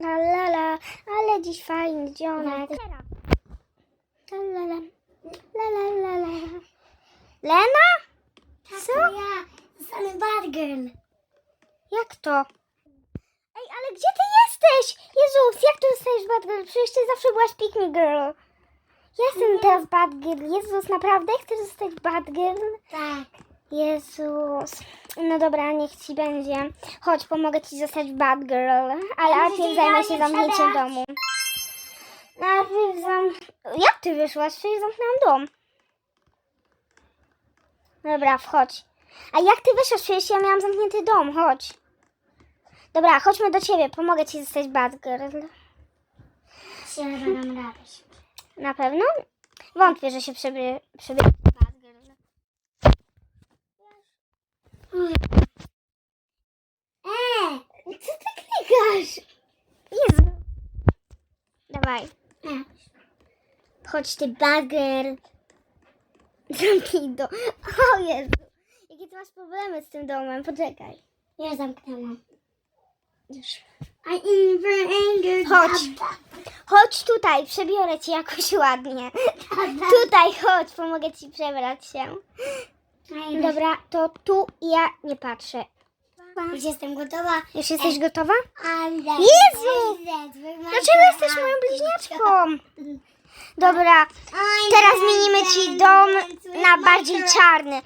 La la la, ale dziś fajny dzionek. La la la, la la la la. Lena? Co? Ja zostanę bad girl. Jak to? Ej, ale gdzie ty jesteś? Jezus, jak tu zostajesz bad girl? Przecież ty zawsze byłaś pick me girl. Ja jestem teraz bad girl. Jezus, naprawdę chcesz zostać bad girl? Tak. Jezus. No dobra, niech ci będzie. Chodź, pomogę ci zostać bad girl. Ale najpierw zajmę się zamknięciem domu. Najpierw zam... Jak ty wyszłaś? Przecież zamknęłam dom. Dobra, wchodź. A jak ty wyszłaś? Przecież ja miałam zamknięty dom. Chodź. Dobra, chodźmy do ciebie. Pomogę ci zostać bad girl. Się dam radę. Na pewno? Wątpię, że się przebie... przebie... bad girl. Eee, co ty klikasz? Jezu. Dawaj. Nie. Chodź ty bager. Zamknij do. O Jezu. Jakie ty masz problemy z tym domem? Poczekaj. Ja zamknęłam. Już. I in anger. Chodź. Chodź tutaj, przebiorę cię jakoś ładnie. Tutaj chodź, pomogę ci przebrać się. Dobra, to tu ja nie patrzę. Już jestem gotowa. Już jesteś gotowa? Jezu! Dlaczego jesteś moją bliźniaczką? Dobra, teraz zmienimy ci dom na bardziej czarny.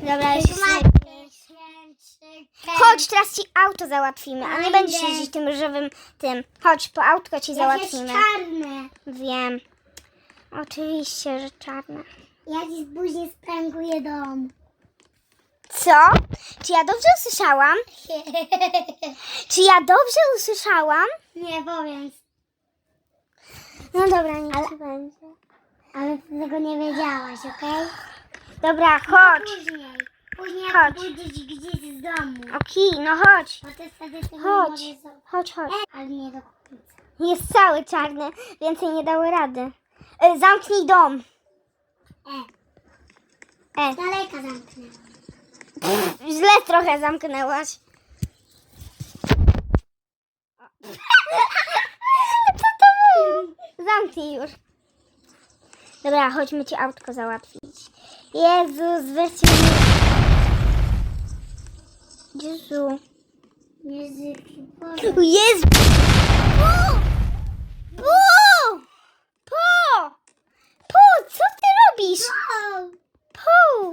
Dobra, już jest Chodź, teraz ci auto załatwimy, a nie będziesz jeździć tym różowym tym. Chodź, po autko ci załatwimy. czarne. Wiem. Oczywiście, że czarne. Ja dziś później sprankuję dom. Co? Czy ja dobrze usłyszałam? Czy ja dobrze usłyszałam? Nie powiem, No dobra, niech ale... będzie. ale ty tego nie wiedziałaś, okej? Dobra, chodź. Później. Później jak Chodź. pójdziesz gdzieś z domu. Okej, no chodź. Bo ty wtedy tego Chodź. możesz zobaczyć. Chodź, chodź. Ale nie do końca. Jest cały czarny, więcej nie dały rady. E, zamknij dom. E, E, z daleka zamknę. źle trochę zamknęłaś. Co to było? Zamknij już. Dobra, chodźmy ci autko załatwić. Jezus, weźcie mnie. Jezu. Jezu. Po! Po! Po! Po, co ty robisz? Po!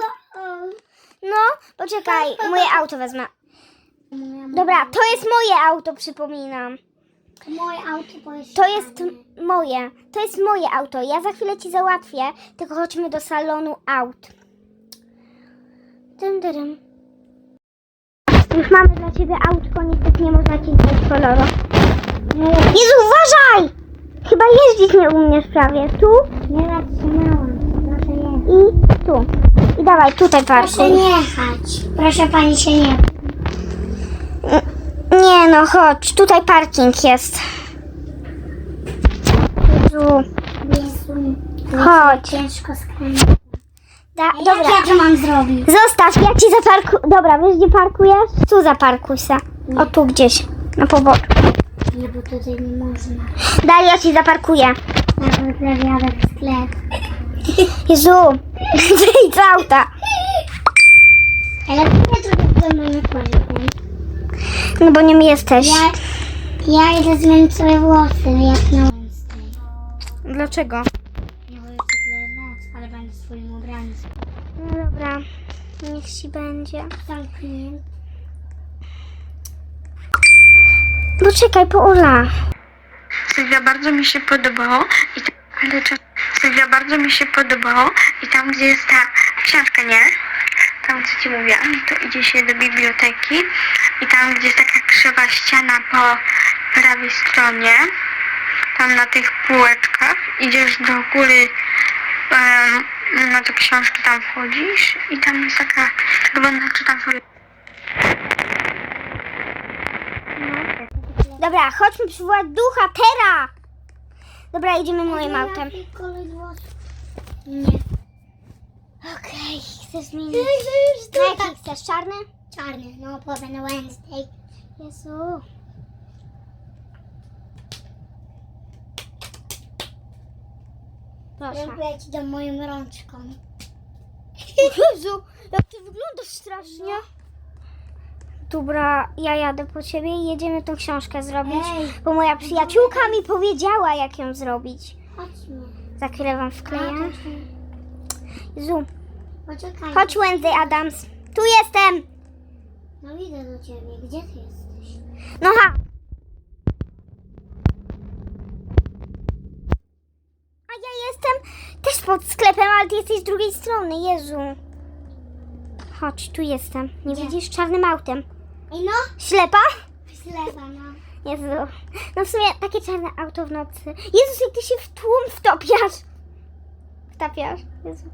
No, poczekaj, moje auto wezmę. Dobra, to jest moje auto, przypominam. Moje auto pojeżdża. To jest moje. To jest moje auto. Ja za chwilę ci załatwię, tylko chodźmy do salonu aut. Dym. Już mamy dla ciebie autko, niestety nie można ci zmienić koloru. Jezu, uważaj! Chyba jeździć nie umiesz prawie. Tu Nie zatrzymałam. Proszę i tu. I dawaj, tutaj Proszę parkuj. nie jechać. Proszę pani się nie. Nie no, chodź, tutaj parking jest. Jezu, Jezu. chodź. Ciężko skręcić. Da, Jak dobra. ja to mam zrobić? Zostaw, ja ci zaparkuję. Dobra, wiesz gdzie parkujesz? Tu zaparkuj se. O tu gdzieś, na poboczu. Nie, bo tutaj nie można. Daj, ja ci zaparkuję. Nawet w sklep. Jezu, wyjdź z auta. Ale nie trochę ze mną nie powiem. No bo nim jesteś. Ja, ja idę zmienić sobie włosy jak na Wednesday. Dlaczego? Nie wolę tyle noc, ale będę w swoim ubraniu. No dobra, niech ci będzie. Zamknięty. Poczekaj, po Ula. Sylwia bardzo mi się podobało ale czas- Sylwia bardzo mi się podobało i tam gdzie jest ta książka, nie? Tam co ci mówiłam, to idzie się do biblioteki i tam gdzie jest taka krzywa ściana po prawej stronie, tam na tych półeczkach, idziesz do góry em, na te książki tam wchodzisz i tam jest taka, chyba czytam sobie Dobra, chodźmy przywołać ducha, Tera. Dobra, idziemy moim autem. Nie. Okej, okay, chcesz mi... Na no, jaki chcesz? Czarny? Czarny, no powiem na no, Wednesday. Jezu. Proszę. Ja ci dam moją rączką. Jezu, jak ty wyglądasz strasznie. No. Dobra, ja jadę po ciebie i jedziemy tą książkę zrobić, Ej. bo moja przyjaciółka mi powiedziała, jak ją zrobić. Chodźmy. Za chwilę wam wkleję. Chodźmy. Jezu, Poczekaj. chodź Wednesday Adams. Tu jestem. No idę do ciebie. Gdzie ty jesteś? No ha. A ja jestem też pod sklepem, ale ty jesteś z drugiej strony, Jezu. Chodź, tu jestem. Nie Gdzie? widzisz czarnym autem. Ej no! Ślepa? Ślepa, no. Jezu. No w sumie takie czarne auto w nocy. Jezus, jak ty się w tłum wtopiasz. Wtapiasz. Jezu.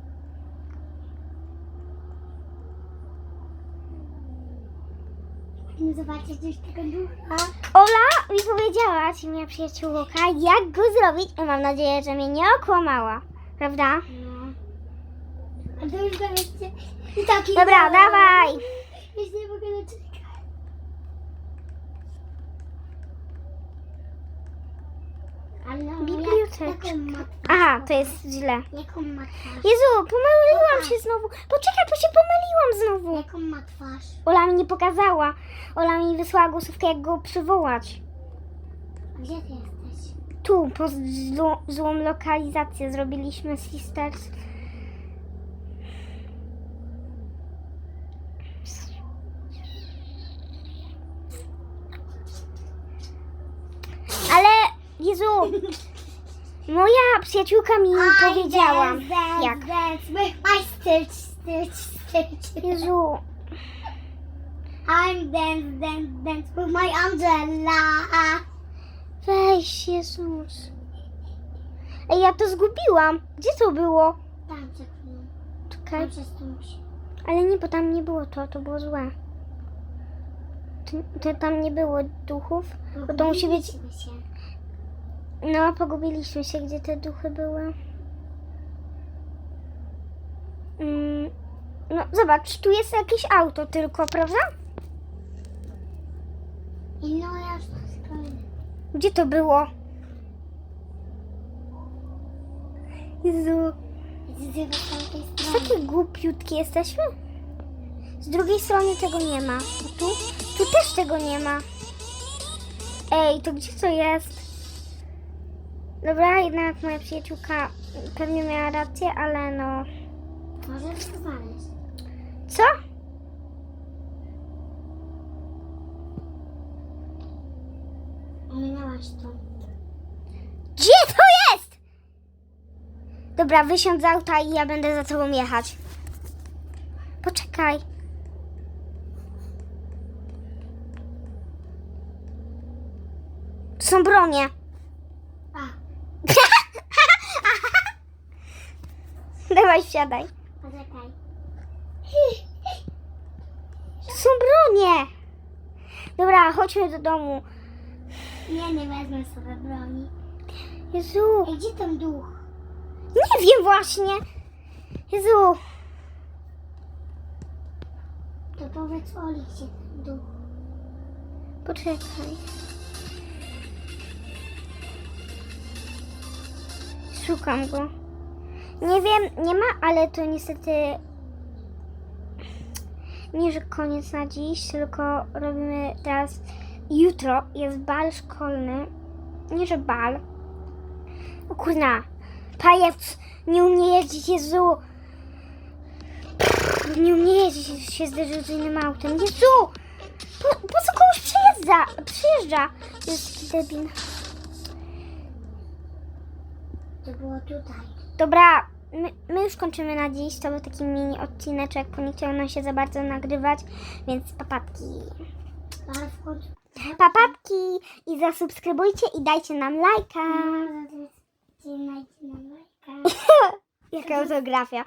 Zobaczyć coś tego ducha. Ola mi powiedziała, ci moja przyjaciółka, jak go zrobić i mam nadzieję, że mnie nie okłamała. Prawda? No. A to już go. I taki Dobra, dawaj. Już nie mogę doczekać. Ale no, Biblioteczka. Aha, to jest źle. Jaką ma twarz? Jezu, pomyliłam się znowu. Poczekaj, bo się pomyliłam znowu. Jaką ma twarz? Ola mi nie pokazała. Ola mi wysłała głosówkę, jak go przywołać. Gdzie ty jesteś? Tu, po złą, złą lokalizację zrobiliśmy Sisters. Ale, Jezu, moja przyjaciółka mi powiedziała, jak. Stitch, stitch, stitch. Jezu, I'm dance, dance, dance with my Angela. weź, Jezus. Ej, ja to zgubiłam. Gdzie to było? Tam chwilą. Czekaj. Ale nie, bo tam nie było to, to było złe. To, to tam nie było duchów, bo to musi być... Się. No, pogubiliśmy się, gdzie te duchy były. Mm, no, zobacz, tu jest jakieś auto tylko, prawda? I no ja. Gdzie to było? Jezu, Z drugiej tamtej co strony. takie głupiutkie jesteśmy? Z drugiej strony tego nie ma. A tu? Tu też tego nie ma. Ej, to gdzie to jest? Dobra, jednak moja przyjaciółka pewnie miała rację, ale no... To znaleźć. Co? Ominęłaś to. Gdzie to jest? Dobra, wysiądź z auta i ja będę za tobą jechać. Poczekaj. To są bronie. A, Dawaj, wsiadaj. poczekaj. To są bronie. Dobra, chodźmy do domu. Nie, nie wezmę sobie broni. Jezu, Ej, gdzie ten duch? nie wiem właśnie. Jezu, To powiedz Oli, gdzie ten duch. poczekaj. Szukam go. Nie wiem, nie ma, ale to niestety nie, że koniec na dziś, tylko robimy teraz jutro jest bal szkolny. Nie, że bal. O kurna, pajac nie umie jeździć, Jezu. Nie umie jeździć, się zderzył z innym autem. Jezu! Po, po co komuś przyjeżdża? Przyjeżdża. Jest taki. To było tutaj. Dobra, my, my już kończymy na dziś. To był taki mini odcineczek, bo nie chciało nam się za bardzo nagrywać, więc papatki. Papatki i zasubskrybujcie i dajcie nam lajka. No, to jest... Dzień na lajka. Jaka autografia.